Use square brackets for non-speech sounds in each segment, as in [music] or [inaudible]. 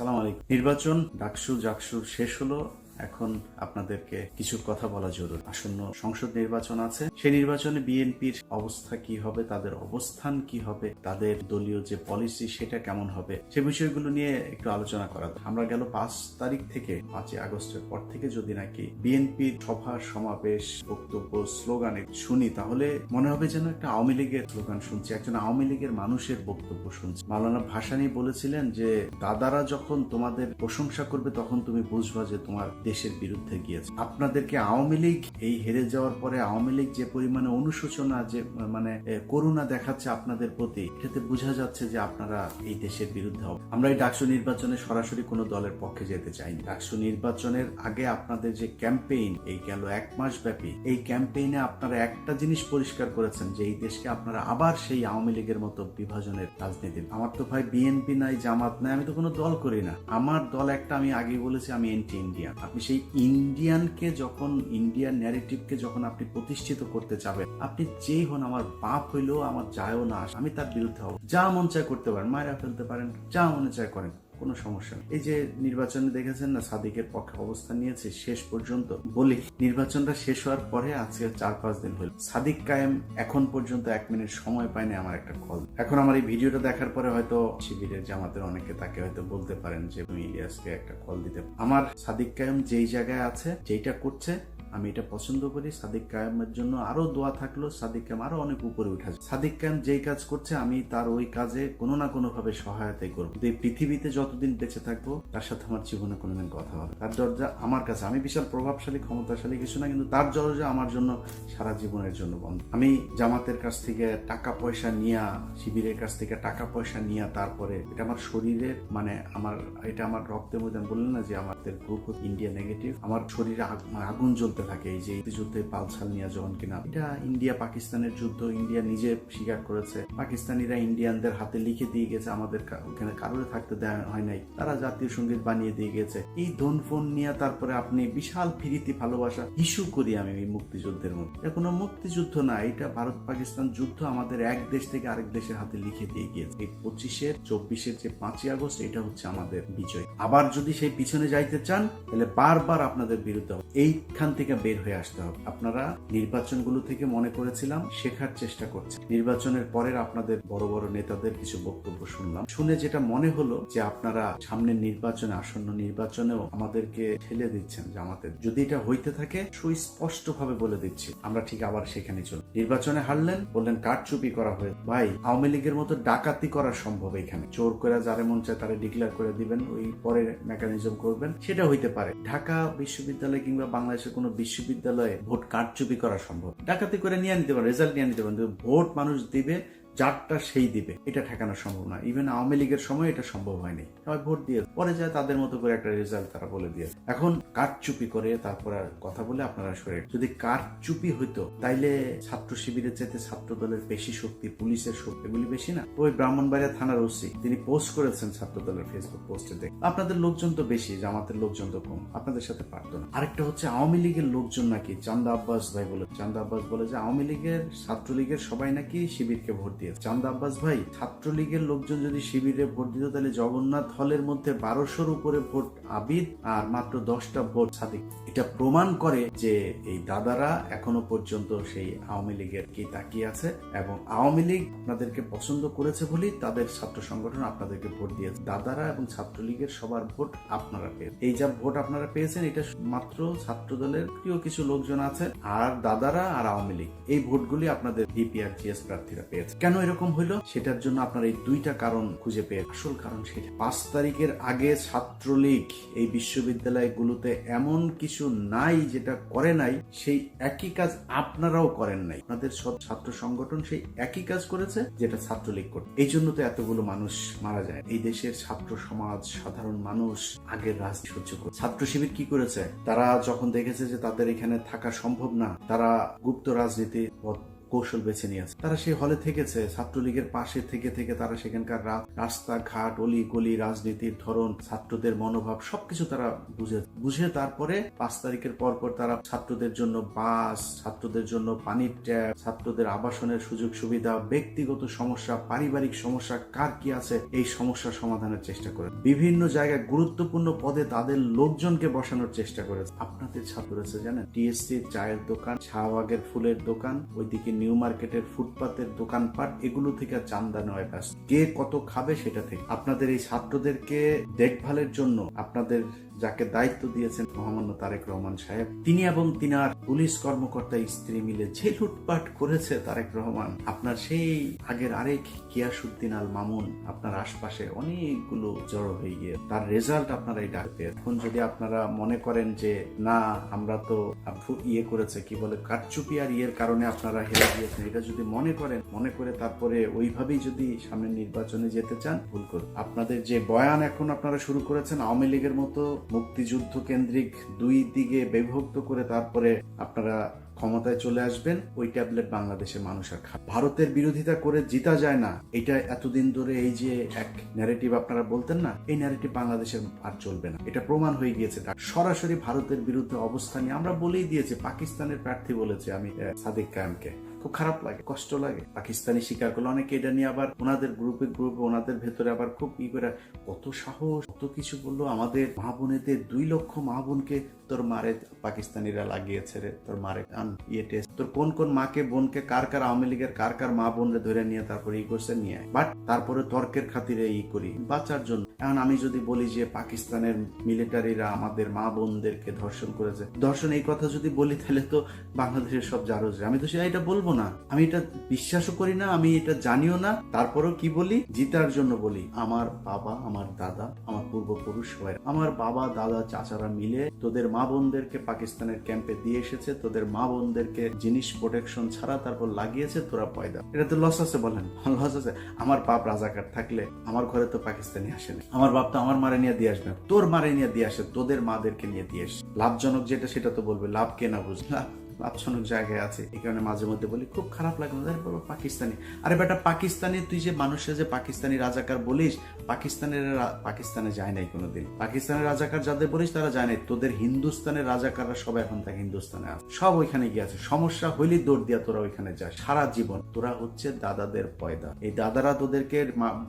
সালাম আলাইকুম। নির্বাচন ডাকসু জাকসু শেষ হলো। এখন আপনাদেরকে কিছু কথা বলা জরুরি। আসন্ন সংসদ নির্বাচন আছে। সেই নির্বাচনে বিএনপির অবস্থা কি হবে, তাদের অবস্থান কি হবে, তাদের দলীয় যে পলিসি সেটা কেমন হবে, সে বিষয়গুলো নিয়ে একটু আলোচনা করা আমরা গেল পাঁচ তারিখ থেকে, পাঁচই আগস্টের পর থেকে যদি নাকি বিএনপির সভা, সমাবেশ বক্তব্য, স্লোগানে শুনি, তাহলে মনে হবে যেন একটা আওয়ামী লীগের স্লোগান শুনছি, একজন আওয়ামী লীগের মানুষের বক্তব্য শুনছি। মাওলানা ভাসানী বলেছিলেন যে, দাদারা যখন তোমাদের প্রশংসা করবে, তখন তুমি বুঝবা যে তোমার দেশের বিরুদ্ধে গিয়েছে। আপনাদেরকে আওয়ামী লীগ এই হেরে যাওয়ার পরে আওয়ামী লীগ যে পরিমাণে অনুশোচনা, যে মানে করুণা দেখাচ্ছে আপনাদের প্রতি এটাতে বোঝা যাচ্ছে যে আপনারা এই দেশের বিরুদ্ধে আমরা এই ডাকসু নির্বাচনে সরাসরি কোনো দলের পক্ষে যেতে চাইনি। ডাকসু নির্বাচনের আগে আপনাদের যে ক্যাম্পেইন, এই গেল এক মাস ব্যাপী, এই ক্যাম্পেইনে আপনারা একটা জিনিস পরিষ্কার করেছেন যে এই দেশকে আপনারা আবার সেই আওয়ামী লীগের মতো বিভাজনের রাজনীতি। আমার তো ভাই বিএনপি নাই, জামাত নাই, আমি তো কোনো দল করি না। আমার দল একটা আমি আগে বলেছি, আমি এন্টি ইন্ডিয়ান আপনি সেই ইন্ডিয়ানকে যখন ইন্ডিয়ান ন্যারেটিভকে যখন আপনি প্রতিষ্ঠিত করতে চাবেন, আপনি যেই হন আমার বাপ হইলেও আমার যায়ও না আমি তার বিরুদ্ধে হব। যা মন চায় করতে পারেন মায়েরা ফেলতে পারেন, যা মনে চায় করেন। কোনো সমস্যা নেই। এই যে নির্বাচনে দেখেছেন না, সাদিকের পক্ষে অবস্থান নিয়েছে শেষ পর্যন্ত। বলি, নির্বাচনটা শেষ হওয়ার পরে আজকে চার পাঁচ দিন হল। সাদিক কায়েম এখন পর্যন্ত এক মিনিট সময় পায়নি আমার একটা কল এখন আমার এই ভিডিওটা দেখার পরে হয়তো শিবিরের জামাতের অনেকে তাকে হয়তো বলতে পারেন যে, তুমি ইলিয়াসকে একটা কল দিতে আমার সাদিক কায়েম যেই জায়গায় আছে, যেইটা করছে আমি এটা পছন্দ করি। সাদিক কায়েমের জন্য আরও দোয়া থাকল। সাদিক কায়েম আরও অনেক উপরে উঠে। সাদিক কায়েম যেই কাজ করছে, আমি তার ওই কাজে কোনো না কোনো ভাবে সহায়তাই করব এই পৃথিবীতে যতদিন বেঁচে থাকব, তার সাথে আমার জীবনে কোনোদিন কথা হবে তার দরজা আমার কাছে। আমি বিশাল প্রভাবশালী, ক্ষমতাশালী কিছু না, কিন্তু তার দরজা আমার জন্য সারা জীবনের জন্য বন্ধ। আমি জামাতের কাছ থেকে টাকা পয়সা নিয়া, শিবিরের কাছ থেকে টাকা পয়সা নিয়া তারপরে এটা আমার শরীরের মানে আমার, এটা আমার রক্তের মধ্যে বললেন না যে আমাদের গ্রুপ ইন্ডিয়া নেগেটিভ। আমার শরীরে আগুন জ্বলতে থাকে, এই যে যুদ্ধে পালসাল নিয়ে যখন কিনা, এটা ইন্ডিয়া পাকিস্তানের যুদ্ধ, ইন্ডিয়া নিজে স্বীকার করেছে। পাকিস্তানিরা ইন্ডিয়ানদের হাতে লিখে দিয়ে গেছে, আমাদের ওখানে কারোর থাকতে দেওয়া হয় নাই, তারা জাতীয় সংগীত বানিয়ে দিয়ে গেছে। এই ধন ফোন নিয়ে তারপরে আপনি বিশাল ফিরিতি ভালোবাসা ইস্যু করি আমি এই মুক্তিযুদ্ধের মধ্যে। এটা কোনো মুক্তিযুদ্ধ না, এটা ভারত পাকিস্তান যুদ্ধ আমাদের এক দেশ থেকে আরেক দেশের হাতে লিখে দিয়ে গিয়েছে। এই পঁচিশের, চব্বিশের যে পাঁচই আগস্ট, এটা হচ্ছে আমাদের বিজয়। আবার যদি সেই পিছনে যাইতে চান, তাহলে বারবার আপনাদের বিরুদ্ধে। এইখান থেকে বের হয়ে আসতে হবে। আপনারা নির্বাচনগুলো থেকে মনে করেছিলাম শেখার চেষ্টা করছে। নির্বাচনের পরের আপনাদের বড় বড় নেতাদের কিছু বক্তব্য শুনলাম। শুনে যেটা মনে হলো যে আপনারা সামনের নির্বাচনে, আসন্ন নির্বাচনেও আমাদেরকে ঠেলে দিচ্ছেন জামাতের। যদি এটা হইতে থাকে সুস্পষ্ট ভাবে বলে দিচ্ছি, আমরা ঠিক আবার সেখানে চলি। নির্বাচনে হারলেন, বললেন কারচুপি করা হয়ে ভাই, আওয়ামী লীগের মতো ডাকাতি করা সম্ভব এখানে। চোর করে যারে মন চায় তারে ডিক্লেয়ার করে দিবেন, ওই পরে মেকানিজম করবেন, সেটা হইতে পারে। ঢাকা বিশ্ববিদ্যালয় কিংবা বাংলাদেশের কোনো বিশ্ববিদ্যালয়ে ভোট কারচুপি করা সম্ভব। ডাকাতি করে নিয়ে নিতে পারেন রেজাল্ট নিয়ে নিতে পারেন ভোট মানুষ দিবে যারটা সেই দিবে। এটা ঠেকানো সম্ভব না ইভেন আওয়ামী লীগের সময় এটা সম্ভব হয়নি। সবাই ভোট দিয়ে পরে যায় তাদের মতো করে একটা রেজাল্ট তারা বলে দিয়ে এখন কারচুপি করে তারপর আর কথা বলে আপনারা সরে যদি কারচুপি হইতো, তাইলে ছাত্র শিবিরের চাইতে ছাত্র দলের বেশি শক্তি, পুলিশের শক্তি এগুলি বেশি না? ওই ব্রাহ্মণবাড়িয়া থানার ওসি, তিনি পোস্ট করেছেন ছাত্র দলের ফেসবুক পোস্টে দেখ। আপনাদের লোকজন তো বেশি, জামাতের লোকজন তো কম। আপনাদের সাথে পারতো না। আরেকটা হচ্ছে আওয়ামী লীগের লোকজন নাকি? চান্দা আব্বাস ভাই বলে চান্দা আব্বাস বলে যে আওয়ামী লীগের, ছাত্রলীগের সবাই নাকি শিবিরকে ভোট দিয়ে চান্দা আব্বাস ভাই, ছাত্রলীগের লোকজন যদি শিবিরে ভোট দিত, তাহলে জগন্নাথ হলের মধ্যে বারোশোর উপরে ভোট আবিদ আর মাত্র দশটা ভোট সাদিক। এটা প্রমাণ করে যে এই দাদারা এখনও পর্যন্ত সেই আওয়ামী লীগের কি তাকিয়ে আছে এবং আওয়ামী লীগ আপনাদেরকে পছন্দ করেছে বলেই তাদের ছাত্র সংগঠন আপনাদেরকে ভোট দিয়েছে। দাদারা এবং ছাত্রলীগের সবার ভোট আপনারা পেয়েছেন। এই যা ভোট আপনারা পেয়েছেন, এটা মাত্র ছাত্র দলের প্রিয় কিছু লোকজন আছে আর দাদারা আর আওয়ামী লীগ। এই ভোটগুলি আপনাদের বিপিআর জিএস প্রার্থীরা পেয়েছে। কেন এরকম হইল? সেটার জন্য আপনারা এই দুইটা কারণ খুঁজে পেয়ে আসল কারণ সেটা। পাঁচ তারিখের আগে ছাত্রলীগ এই বিশ্ববিদ্যালয়গুলোতে এমন কিছু নাই যেটা করে নাই, সেই একই কাজ আপনারাও করেন নাই। আপনাদের সব ছাত্র সংগঠন সেই একই কাজ করেছে যেটা ছাত্রলীগ করে এই জন্য তো এতগুলো মানুষ মারা যায়। এই দেশের ছাত্র সমাজ, সাধারণ মানুষ আগের রাজনীতি সহ্য করে ছাত্র শিবির কি করেছে? তারা যখন দেখেছে যে তাদের এখানে থাকা সম্ভব না, তারা গুপ্ত রাজনীতি পথ কৌশল বেছে নিয়েছে তারা সেই হলে থেকেছে, ছাত্রলীগের পাশে থেকে থেকে তারা সেখানকার রাস্তাঘাট অলি গলি রাজনীতির ধরন, ছাত্রদের মনোভাব, সবকিছু তারা বুঝে বুঝে তারপরে পাঁচ তারিখের পর পর তারা ছাত্রদের জন্য বাস, ছাত্রদের জন্য পানির ট্যাপ, ছাত্রদের আবাসনের সুযোগ সুবিধা, ব্যক্তিগত সমস্যা, পারিবারিক সমস্যা, কার কি আছে, এই সমস্যা সমাধানের চেষ্টা করে। বিভিন্ন জায়গায় গুরুত্বপূর্ণ পদে তাদের লোকজনকে বসানোর চেষ্টা করেছে। আপনাদের ছাত্র রয়েছে জানেন? টিএসসি চায়ের দোকান, শাহবাগের ফুলের দোকান, ওইদিকে নিউ মার্কেটের ফুটপাতের দোকানপাট, এগুলো থেকে চান্দা নেওয়ার কাজ কে কত খাবে সেটা থেকে। আপনাদের এই ছাত্রদেরকে দেখভালের জন্য আপনাদের যাকে দায়িত্ব দিয়েছেন মহামান্য তারেক রহমান সাহেব, তিনি এবং তিনার পুলিশ কর্মকর্তা স্ত্রী মিলে যে লুটপাট করেছে তারেক রহমান, আপনার সেই আগের আরেক কিয়াসুদ্দিন আল মামুন আপনার আশপাশে অনেকগুলো জড়ো হয়ে গিয়ে, তার রেজাল্ট আপনারা এই ডাকতে এখন যদি আপনারা মনে করেন যে, না, আমরা তো ইয়ে করেছে, কি বলে, কারচুপি আর ইয়ের কারণে আপনারা হেরে গিয়েছেন, এটা যদি মনে করেন, মনে করে তারপরে ওইভাবেই যদি সামনের নির্বাচনে যেতে চান, ভুল করুন আপনাদের যে বয়ান এখন আপনারা শুরু করেছেন, আওয়ামী লীগের মতো মুক্তিযুদ্ধ কেন্দ্রিক দুই দিকে বিভক্ত করে তারপরে আপনারা ক্ষমতায় চলে আসবেন, ওই ট্যাবলেট বাংলাদেশের মানুষ আর খাবে ভারতের বিরোধিতা করে জিতা যায় না। এটা এতদিন ধরে এই যে এক ন্যারেটিভ আপনারা বলতেন না, এই ন্যারেটিভ বাংলাদেশের আর চলবে না। এটা প্রমাণ হয়ে গিয়েছে। সরাসরি ভারতের বিরুদ্ধে অবস্থান আমরা বলেই দিয়েছি, পাকিস্তানের প্রার্থী বলেছে আমি সাদিক কায়েমকে। খুব খারাপ লাগে, কষ্ট লাগে। পাকিস্তানি স্বীকার করল অনেকে এটা নিয়ে আবার ওনাদের গ্রুপে গ্রুপে ওনাদের ভেতরে আবার খুব ই করে, কত সাহস, কত কিছু বলল, আমাদের মা বোনেদের দুই লক্ষ মা বোনকে তোর মারে, পাকিস্তানিরা লাগিয়েছে রে, তোর মারে ইয়ে টেস্ট, তোর কোন কোন মাকে, বোনকে, কার কার আওয়ামী লীগের, কার কার মা বোনরে ধরে নিয়ে, তারপরে ই করছে, নিয়ে বাট তারপরে তর্কের খাতিরে ই করি, বাঁচার জন্য। এখন আমি যদি বলি যে পাকিস্তানের মিলিটারিরা আমাদের মা বোনদেরকে ধর্ষণ করেছে, ধর্ষণ এই কথা যদি বলি, তাহলে তো বাংলাদেশের সব জারজ। আমি তো সেটা এটা বলব না। আমি এটা বিশ্বাসও করি না, আমি এটা জানিও না। তারপরও কি বলি? জিতার জন্য বলি, আমার বাবা, আমার দাদা, আমার পূর্বপুরুষ সবাই আমার বাবা, দাদা, চাচারা মিলে তোদের মা বোনদেরকে পাকিস্তানের ক্যাম্পে দিয়ে এসেছে। তোদের মা বোনদেরকে জিনিস প্রোটেকশন ছাড়া তারপর লাগিয়েছে, তোরা পয়দা। এটা তো লস আছে বলেন। [laughs] লস আছে। আমার বাপ রাজাকার থাকলে আমার ঘরে তো পাকিস্তানি আসেনি আমার বাপ তো আমার মারে নিয়ে দিয়ে আসবে। তোর মারে নিয়ে দিয়ে আসে, তোদের মাদেরকে নিয়ে দিয়ে আসে লাভজনক যেটা সেটা তো বলবে, লাভ কে না বুঝ? লাভ লাভজনক জায়গায় আছে। এই কারণে মাঝে মধ্যে বলি, খুব খারাপ লাগে আরে বাবা পাকিস্তানি। আরে বেটা, পাকিস্তানি তুই যে মানুষের যে পাকিস্তানি রাজাকার বলিস, পাকিস্তানের পাকিস্তানে যায় নাই কোনোদিন। পাকিস্তানের রাজাকার যাদের বলিস, তারা যায় নাই। তোদের হিন্দুস্তানের রাজাকাররা সব এখন থাকে হিন্দুস্তানে আছে। সব ওইখানে গিয়ে আছে। সমস্যা হইলে দৌড় দিয়া তোরা ওইখানে যাস। সারা জীবন। তোরা হচ্ছে দাদাদের পয়দা। এই দাদারা তোদেরকে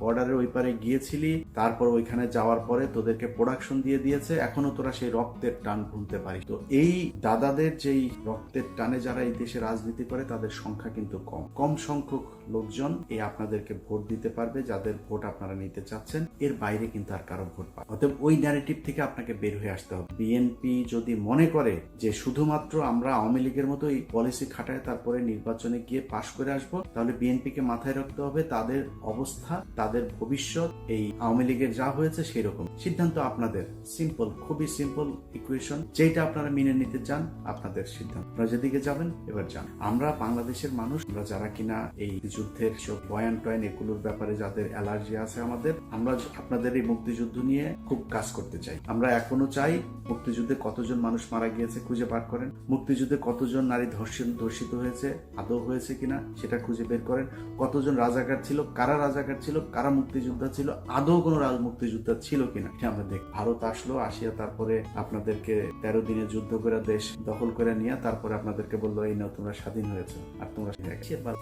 বর্ডারের ওই পারে গিয়েছিলি, তারপর ওইখানে যাওয়ার পরে তোদেরকে প্রোডাকশন দিয়ে দিয়েছে। এখনও তোরা সেই রক্তের টান ভুলতে পারিস। তো এই দাদাদের যেই রক্তের টানে যারা এই দেশে রাজনীতি করে, তাদের সংখ্যা কিন্তু কম। কম সংখ্যক লোকজন এই আপনাদেরকে ভোট দিতে পারবে, যাদের ভোট আপনারা নিতে চাচ্ছেন। এর বাইরে কিন্তু আর কারও ভোট পাবে অতএব ওই ন্যারেটিভ থেকে আপনাকে বের হয়ে আসতে হবে। বিএনপি যদি মনে করে যে শুধুমাত্র আমরা আওয়ামী লীগের মতো এই পলিসি খাটায় তারপরে নির্বাচনে গিয়ে পাশ করে আসব, তাহলে বিএনপিকে মাথায় রাখতে হবে। তাদের অবস্থা, তাদের ভবিষ্যৎ, এই আওয়ামী লীগের যা হয়েছে সেই রকম সিদ্ধান্ত আপনাদের। সিম্পল খুবই সিম্পল ইকুয়েশন যেটা আপনারা মেনে নিতে চান, আপনাদের সিদ্ধান্ত। যেদিকে যাবেন, এবার যান। আমরা বাংলাদেশের মানুষ, আমরা যারা কিনা এই যুদ্ধের সব বয়ান টয়ান এগুলোর ব্যাপারে যাদের অ্যালার্জি আছে আমাদের, আমরা আপনাদের এই মুক্তিযুদ্ধ নিয়ে খুব কাজ করতে চাই। আমরা এখনও চাই মুক্তিযুদ্ধে কতজন মানুষ মারা গিয়েছে খুঁজে বার করেন, মুক্তিযুদ্ধে কতজন নারী ধর্ষণ, ধর্ষিত হয়েছে, আদৌ হয়েছে কিনা সেটা খুঁজে বের করেন, কতজন রাজাকার ছিল, কারা রাজাকার ছিল, কারা মুক্তিযোদ্ধা ছিল, আদৌ কোনো রাজ মুক্তিযোদ্ধা ছিল কিনা আমরা দেখ ভারত আসলো, আসিয়া তারপরে আপনাদেরকে তেরো দিনে যুদ্ধ করে দেশ দখল করে নিয়ে তারপরে আপনাদেরকে বলল, এই নাও, তোমরা স্বাধীন হয়েছে, আর তোমরা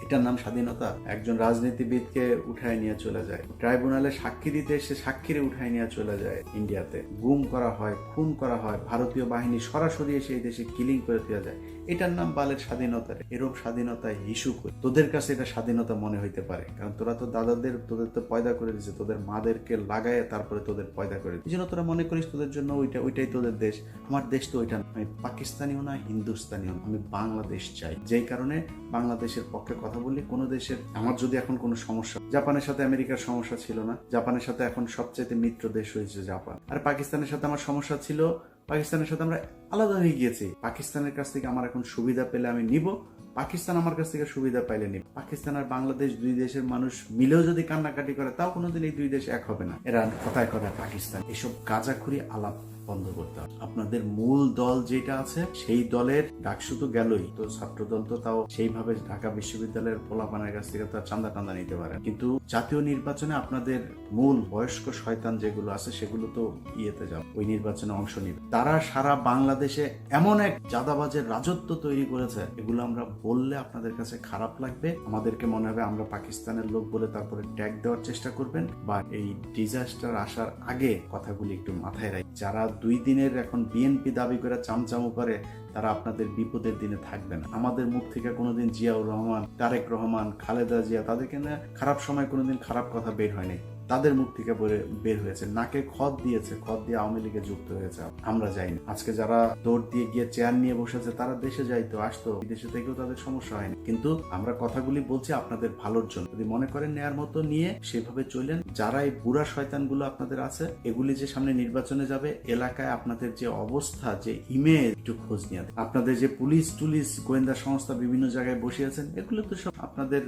এটার নাম স্বাধীনতা, একজন রাজনীতিবিদকে উঠায় নিয়ে চলে যায়। ট্রাইব্যুনালে সাক্ষী দিতে এসে সাক্ষীরে উঠায় নিয়ে চলে যায় ইন্ডিয়াতে। গুম করা হয়, খুন করা হয়, ভারতীয় বাহিনী সরাসরি এসে এই দেশে কিলিং করে দেওয়া যায় এটার নাম বালের স্বাধীনতা রে। এরূপ স্বাধীনতা ইস্যু করে। তোদের কাছে এটা স্বাধীনতা মনে হইতে পারে। কারণ তোরা তো দাদাদের, তোদের তো পয়দা করে দিছে। তোদের মাদেরকে লাগায় তারপরে তোদের পয়দা করে। এই জন্য তোরা মনে করিস তোদের জন্য ওইটা, ওইটাই তোদের দেশ। আমার দেশ তো ওইটা না। আমি পাকিস্তানিও না, হিন্দুস্তানিও না। আমি বাংলাদেশ চাই। যেই কারণে বাংলাদেশের পক্ষে কথা বলি, কোনো দেশের, আমার যদি এখন কোনো সমস্যা, জাপানের সাথে আমেরিকার সমস্যা ছিল না। জাপানের সাথে এখন সবচেয়ে মিত্র দেশ হয়েছে জাপান। আর পাকিস্তানের সাথে আমার সমস্যা ছিল পাকিস্তানের সাথে আমরা আলাদা হয়ে গিয়েছি। পাকিস্তানের কাছ থেকে আমার এখন সুবিধা পেলে আমি নিব। পাকিস্তান আমার কাছ থেকে সুবিধা পাইলে নিব। পাকিস্তান আর বাংলাদেশ দুই দেশের মানুষ মিলেও যদি কান্নাকাটি করে, তাও কোনোদিন এই দুই দেশ এক হবে না। এরা কথায় কথায় পাকিস্তান। এসব গাজাখুরি আলাপ। বন্ধ করতে হবে। আপনাদের মূল দল যেটা আছে, সেই দলের ডাকসু তো গেলই। তো ছাত্র দল তো তাও সেইভাবে ঢাকা বিশ্ববিদ্যালয়ের পোলাপানের কাছ থেকে তো আর চান্দা টান্দা নিতে পারে কিন্তু জাতীয় নির্বাচনে আপনাদের মূল বয়স্ক শয়তান যেগুলো আছে, সেগুলো তো ইয়েতে যাও ওই নির্বাচনে অংশ নিবে। তারা সারা বাংলাদেশে এমন এক জাদাবাজের রাজত্ব তৈরি করেছে, এগুলো আমরা বললে আপনাদের কাছে খারাপ লাগবে। আমাদেরকে মনে হবে আমরা পাকিস্তানের লোক বলে তারপরে ট্যাগ দেওয়ার চেষ্টা করবেন, বা এই ডিজাস্টার আসার আগে কথাগুলি একটু মাথায় রাখ যারা দুই দিনের এখন বিএনপি দাবি করে চামচামু করে তারা আপনাদের বিপদের দিনে থাকবে না। আমাদের মুখ থেকে কোনোদিন জিয়াউর রহমান, তারেক রহমান, খালেদা জিয়া, তাদেরকে না খারাপ সময় কোনোদিন খারাপ কথা বের হয়নি তাদের মুখ থেকে বের- বের হয়েছে। নাকে খত দিয়েছে, খত দিয়ে আওয়ামী লীগে যুক্ত হয়েছে। আমরা যাইনি আজকে যারা দৌড় দিয়ে গিয়ে চেয়ার নিয়ে বসেছে, তারা দেশে যাইতো, আসতো। বিদেশে থেকেও তাদের সমস্যা হয়নি। কিন্তু আমরা কথাগুলি বলছি আপনাদের ভালোর জন্য। যদি মনে করেন নেয়ার মতো নিয়ে সেভাবে চলেন যারা এই বুড়া শয়তানগুলো আপনাদের আছে, এগুলি যে সামনে নির্বাচনে যাবে, এলাকায় আপনাদের যে অবস্থা, যে ইমেজ একটু খোঁজ নিয়ে আপনাদের যে পুলিশ টুলিশ গোয়েন্দা সংস্থা বিভিন্ন জায়গায় বসে আছেন, এগুলো তো সব আপনাদের